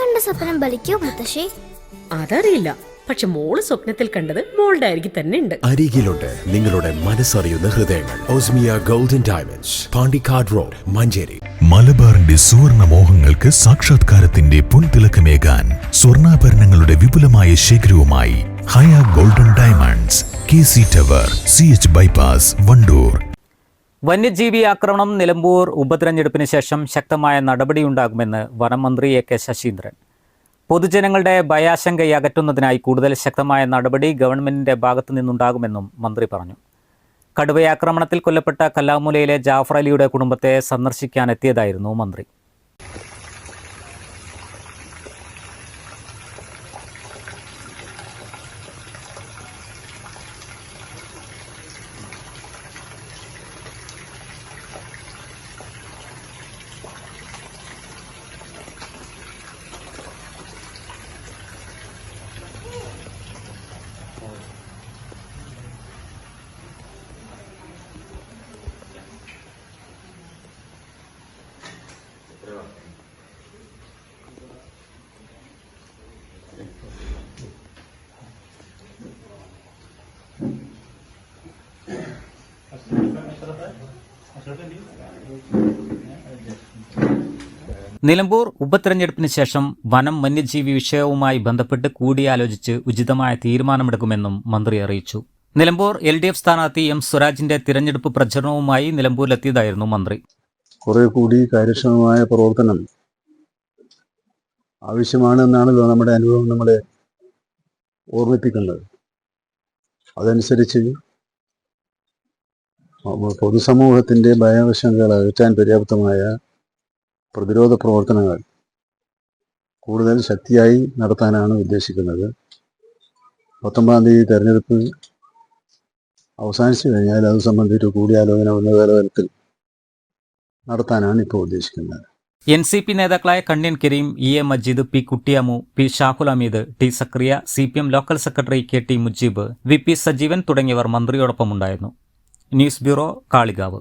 കണ്ട സ്വപ്നം ബലിക്കോ മുത്തശ്ശി? അതറിയില്ല. പക്ഷെ മോൾ സ്വപ്നത്തിൽ കണ്ടത് മോളുടെ അരികിൽ തന്നെ ഉണ്ട്. അരികിലുണ്ട് നിങ്ങളുടെ മനസ്സറിയുന്ന ഹൃദയങ്ങൾ. Osmiya Golden Diamonds Pandikkad road Manjeri. മലബാറിന്റെ സുവർണ മോഹങ്ങൾക്ക് സാക്ഷാത്കാരത്തിന്റെ പൊൻതിളക്കമേകാൻ സ്വർണാഭരണങ്ങളുടെ വിപുലമായ ശേഖരവുമായി Haya Golden Diamonds K C tower C H bypass Wandoor. വന്യജീവി ആക്രമണം നിലമ്പൂർ ഉപതെരഞ്ഞെടുപ്പിന് ശേഷം ശക്തമായ നടപടിയുണ്ടാകുമെന്ന് വനമന്ത്രി എ കെ ശശീന്ദ്രൻ. പൊതുജനങ്ങളുടെ ഭയാശങ്ക അകറ്റുന്നതിനായി കൂടുതൽ ശക്തമായ നടപടി ഗവൺമെന്റിന്റെ ഭാഗത്തു നിന്നുണ്ടാകുമെന്നും മന്ത്രി പറഞ്ഞു. കടുവയാക്രമണത്തിൽ കൊല്ലപ്പെട്ട കല്ലാമുലയിലെ ജാഫർ അലിയുടെ കുടുംബത്തെ സന്ദർശിക്കാനെത്തിയതായിരുന്നു മന്ത്രി. നിലമ്പൂർ ഉപതെരഞ്ഞെടുപ്പിന് ശേഷം വനം വന്യജീവി വിഷയവുമായി ബന്ധപ്പെട്ട് കൂടിയാലോചിച്ച് ഉചിതമായ തീരുമാനമെടുക്കുമെന്നും മന്ത്രി അറിയിച്ചു. നിലമ്പൂർ എൽ ഡി എഫ് സ്ഥാനാർത്ഥി എം സ്വരാജിന്റെ തിരഞ്ഞെടുപ്പ് പ്രചരണവുമായി നിലമ്പൂരിലെത്തിയതായിരുന്നു മന്ത്രി. കുറെ കൂടി കാര്യക്ഷമമായ പ്രവർത്തനം ആവശ്യമാണെന്നാണല്ലോ നമ്മുടെ അനുഭവം നമ്മളെ ഓർമ്മിപ്പിക്കുന്നത്. അതനുസരിച്ച് പൊതുസമൂഹത്തിന്റെ ഭയവശങ്ങൾ അകറ്റാൻ പര്യാപ്തമായ പ്രതിരോധ പ്രവർത്തനങ്ങൾ കൂടുതൽ ശക്തിയായി നടത്താനാണ് ഉദ്ദേശിക്കുന്നത്. പത്തൊമ്പതാം തീയതി തെരഞ്ഞെടുപ്പ് അവസാനിച്ചു കഴിഞ്ഞാൽ അത് സംബന്ധിച്ച് കൂടിയാലോചന ഉന്നതതലത്തിൽ നടത്താനാണ് ഇപ്പോൾ ഉദ്ദേശിക്കുന്നത്. എൻ സി പി നേതാക്കളായ Kanyan Kareem E A Majeed P Kuttiyamu P Shahul Hameed T Zakariya C P M local secretary K T Mujeeb V P Sajeevan തുടങ്ങിയവർ മന്ത്രിയോടൊപ്പമുണ്ടായിരുന്നു. News bureau Kalikavu.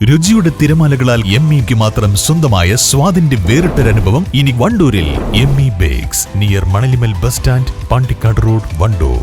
രുചിയുടെ തിരമാലകളാൽ എം ഇക്ക് മാത്രം സ്വന്തമായ സ്വാദിന്റെ വേറിട്ടൊരനുഭവം ഇനി വണ്ടൂരിൽ. M E bakes near Manalimal bus stand Pandikkad road Wandoor.